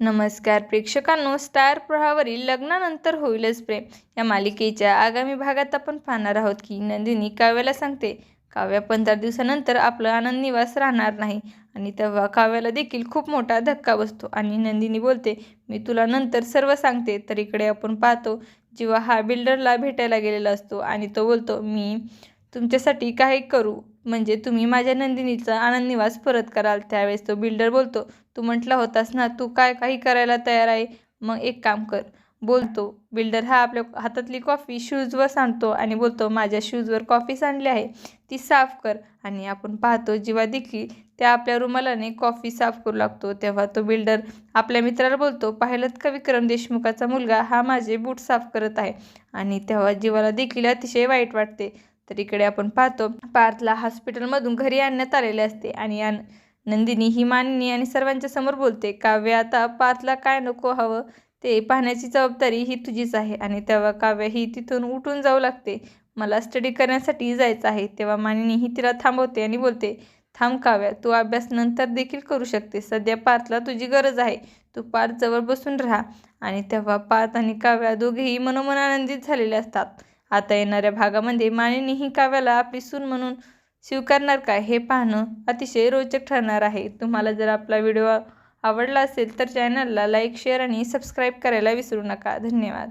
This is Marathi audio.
नमस्कार प्रेक्षकांनो स्टार प्रहावरील लग्नानंतर होईलच प्रेम. या मालिकेच्या आगामी भागात आपण पाहणार आहोत की नंदिनी काव्याला सांगते काव्या पंधरा दिवसानंतर आपलं आनंद निवास राहणार नाही आणि तेव्हा काव्याला देखील खूप मोठा धक्का बसतो आणि नंदिनी बोलते मी तुला नंतर सर्व सांगते तर इकडे आपण पाहतो जेव्हा हा बिल्डरला भेटायला गेलेला असतो आणि तो बोलतो मी तुमच्यासाठी काही करू. म्हणजे तुम्ही माझ्या नंदिनीचा आनंद निवास परत कराल. त्यावेळेस तो बिल्डर बोलतो तू म्हटला होतास ना तू काय काही करायला तयार आहे? मग एक काम कर. बोलतो. बिल्डर हा आपल्या हातातली कॉफी शूजवर सांडतो आणि बोलतो माझ्या शूजवर कॉफी सांडली आहे. ती साफ कर. आणि आपण पाहतो जेव्हा देखील त्या आपल्या रुमालाने कॉफी साफ करू लागतो. तेव्हा तो बिल्डर आपल्या मित्राला बोलतो पाहिलं का विक्रम देशमुखाचा मुलगा? हा माझे बूट साफ करत आहे. आणि तेव्हा जीवाला देखील अतिशय वाईट वाटते. तर इकडे आपण पाहतो पार्थला हॉस्पिटलमधून घरी आणण्यात आलेले असते आणि या नंदिनी ही मानिनी आणि सर्वांच्या समोर बोलते काव्य आता पार्थला काय नको हवं? ते पाहण्याची जबाबदारी ही तुझीच आहे आणि तेव्हा काव्य ही तिथून उठून जाऊ लागते. मला स्टडी करण्यासाठी जायचं आहे. तेव्हा मानिनी ही तिला थांबवते आणि बोलते थांब काव्या तू अभ्यास नंतर देखील करू शकते सध्या पार्थला तुझी गरज आहे. तू पार्थ जवळ बसून राहा. आणि तेव्हा पार्थ आणि काव्या दोघेही मनोमन आनंदित झालेले असतात. आता येणाऱ्या भागामध्ये मानिनी ही काव्याला आपली सून म्हणून स्वीकारणार काय हे पाहणं अतिशय रोचक ठरणार आहे. तुम्हाला जर आपला व्हिडिओ आवडला असेल तर चॅनलला लाईक शेअर आणि सबस्क्राईब करायला विसरू नका. धन्यवाद.